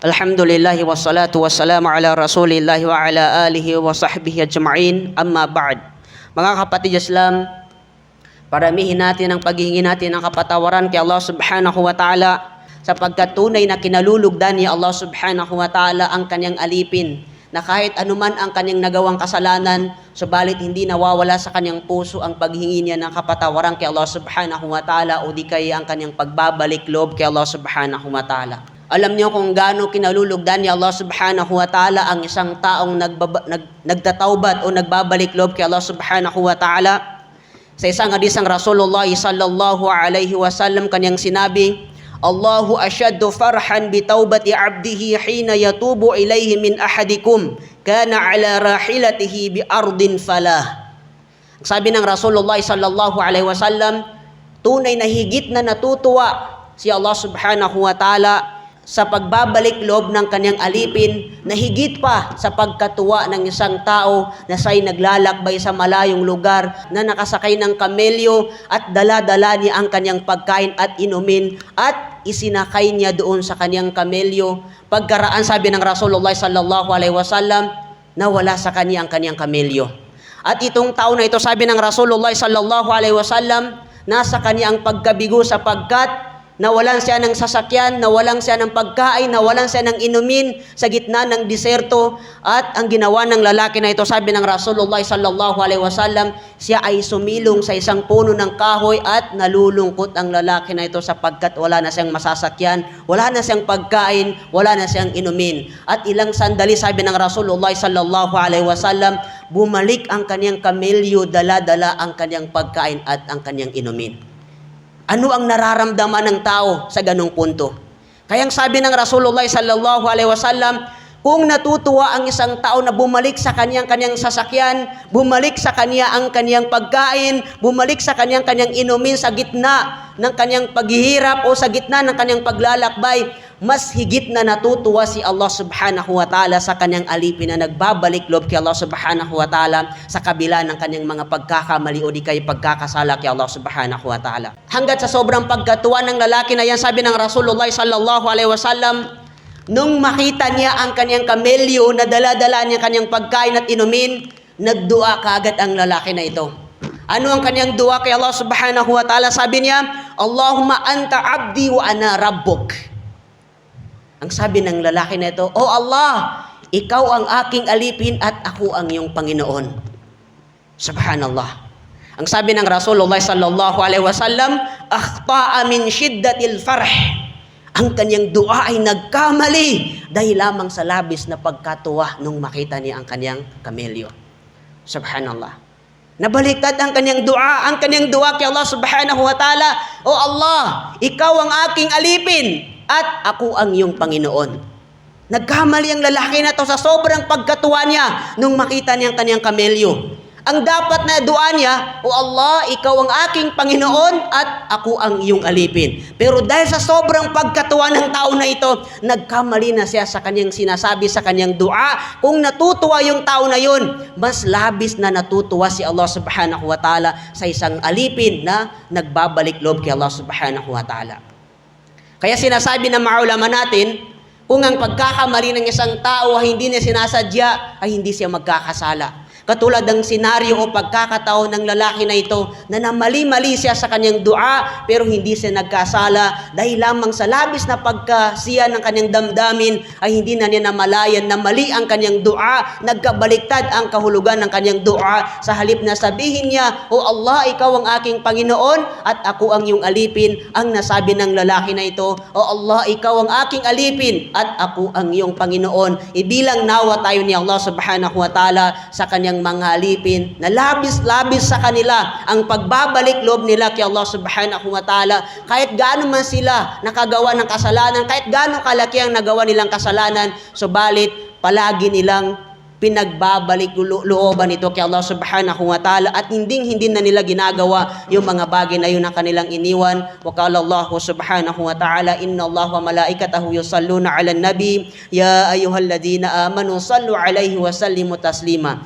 Alhamdulillah wassalatu wassalamu ala rasulillah wa ala alihi wa sahbihi ajma'in amma ba'd. Mga kapatid Islam, paramihin natin ang paghihingi natin ng kapatawaran kay Allah subhanahu wa ta'ala sapagkat tunay na kinalulugdan ni Allah subhanahu wa ta'ala ang kanyang alipin na kahit anuman ang kanyang nagawang kasalanan, subalit hindi nawawala sa kanyang puso ang paghingi niya ng kapatawaran kay Allah subhanahu wa ta'ala o di kaya ang kanyang pagbabalik loob kay Allah subhanahu wa ta'ala. Alam niyo kung gaano kinalulugdan ni Allah subhanahu wa ta'ala ang isang taong nagbaba, nag, nagtatawbat o nagbabalik loob kay Allah subhanahu wa ta'ala. Sa isang hadis ng Rasulullah sallallahu alaihi wasallam kanyang sinabi, Allahu asyaddu farhan bi taubati abdihi hina yatubu ilayhi min ahadikum kana ala rahilatihi bi ardin falah. Sabi ng Rasulullah sallallahu alaihi wasallam, tunay na higit na natutuwa si Allah subhanahu wa ta'ala sa pagbabalik loob ng kanyang alipin na higit pa sa pagkatuwa ng isang tao na siya'y naglalakbay sa malayong lugar na nakasakay ng kamelyo at dala-dala niya ang kanyang pagkain at inumin at isinakay niya doon sa kanyang kamelyo. Pagkaraan sabi ng Rasulullah sallallahu alaihi wasallam na wala sa kanya ang kanyang kamelyo. At itong tao na ito sabi ng Rasulullah sallallahu alaihi wasallam nasa kanya ang pagkabigo sapagkat nawalan siya ng sasakyan, nawalan siya ng pagkain, nawalan siya ng inumin sa gitna ng diserto at ang ginawa ng lalaki na ito, sabi ng Rasulullah sallallahu alaihi wasallam, siya ay sumilong sa isang puno ng kahoy at nalulungkot ang lalaki na ito sapagkat wala na siyang masasakyan, wala na siyang pagkain, wala na siyang inumin. At ilang sandali, sabi ng Rasulullah sallallahu alaihi wasallam, bumalik ang kanyang kamelyo, dala-dala ang kanyang pagkain at ang kanyang inumin. Ano ang nararamdaman ng tao sa ganong punto? Kayang sabi ng Rasulullah sallallahu alaihi wasallam, kung natutuwa ang isang tao na bumalik sa kanyang kanyang sasakyan, bumalik sa kanya ang kanyang pagkain, bumalik sa kanyang kanyang inumin sa gitna ng kanyang paghihirap o sa gitna ng kanyang paglalakbay, mas higit na natutuwa si Allah subhanahu wa ta'ala sa kanyang alipin na nagbabalik loob kay Allah subhanahu wa ta'ala sa kabila ng kanyang mga pagkakamali o di kay pagkakasala kay Allah subhanahu wa ta'ala. Hanggat sa sobrang pagkatuwa ng lalaki na yan, sabi ng Rasulullah sallallahu alaihi wasallam, Nung makita niya ang kanyang kamelyo na dala-dala niya kanyang pagkain at inumin, nagdua kaagad ang lalaki na ito. Ano ang kanyang dua kay Allah subhanahu wa ta'ala? Sabi niya, Allahumma anta abdi wa ana rabbuk. Ang sabi ng lalaki na ito, O Allah, ikaw ang aking alipin at ako ang iyong Panginoon. Subhanallah. Ang sabi ng Rasulullah sallallahu alaihi wasallam, akhta'a min shiddatil farh ang kanyang dua ay nagkamali dahil lamang sa labis na pagkatuwa nung makita niya ang kanyang kamelyo. Subhanallah. Nabaliktad ang kanyang dua, ang kanyang dua kay Allah subhanahu wa ta'ala, O Allah, ikaw ang aking alipin at ako ang iyong Panginoon. Nagkamali ang lalaki na to sa sobrang pagkatuwa niya nung makita niya ang kanyang kamelyo. Ang dapat na dua niya, O Allah, ikaw ang aking Panginoon at ako ang iyong alipin. Pero dahil sa sobrang pagkatuwa ng tao na ito, nagkamali na siya sa kanyang sinasabi sa kanyang dua. Kung natutuwa yung tao na yun, mas labis na natutuwa si Allah subhanahu wa ta'ala sa isang alipin na nagbabalik loob kay Allah subhanahu wa ta'ala. Kaya sinasabi ng mga ulama natin, kung ang pagkakamali ng isang tao ay hindi niya sinasadya, ay hindi siya magkakasala. Katulad ng senaryo o pagkakataon ng lalaki na ito na namali-mali siya sa kanyang dua pero hindi siya nagkasala dahil lamang sa labis na pagkasiya ng kanyang damdamin ay hindi na niya namalayan na mali ang kanyang dua, nagkabaliktad ang kahulugan ng kanyang dua sa halip na sabihin niya, O Allah, ikaw ang aking Panginoon at ako ang iyong alipin. Ang nasabi ng lalaki na ito, O Allah, ikaw ang aking alipin at ako ang iyong Panginoon. Ibilang nawa tayo ni Allah subhanahu wa ta'ala sa kanyang mga alipin na labis-labis sa kanila ang pagbabalik loob nila kay Allah subhanahu wa ta'ala. Kahit gaano man sila nakagawa ng kasalanan kahit gaano kalaki ang nagawa nilang kasalanan subalit palagi nilang pinagbabalik lo- looban ito kay Allah subhanahu wa ta'ala at hindi hindi na nila ginagawa yung mga bagay na yun na kanilang iniwan. Wa qala Allah subhanahu wa ta'ala inna Allah wa malaikatahu yusalluna ala nabi. Ya ayyuhalladhina amanu sallu alaihi wa sallimu taslima